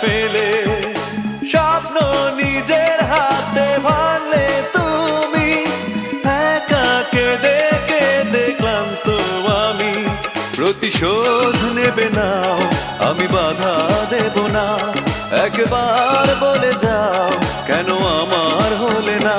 ফেলে স্বপ্ন নিজের হাতে ভাঙলে তুমি একাকে দেখে দেখলাম তো আমি। প্রতিশোধ নেবে না, আমি বাধা দেব না। একবার বলে যাও, কেন আমার হলে না?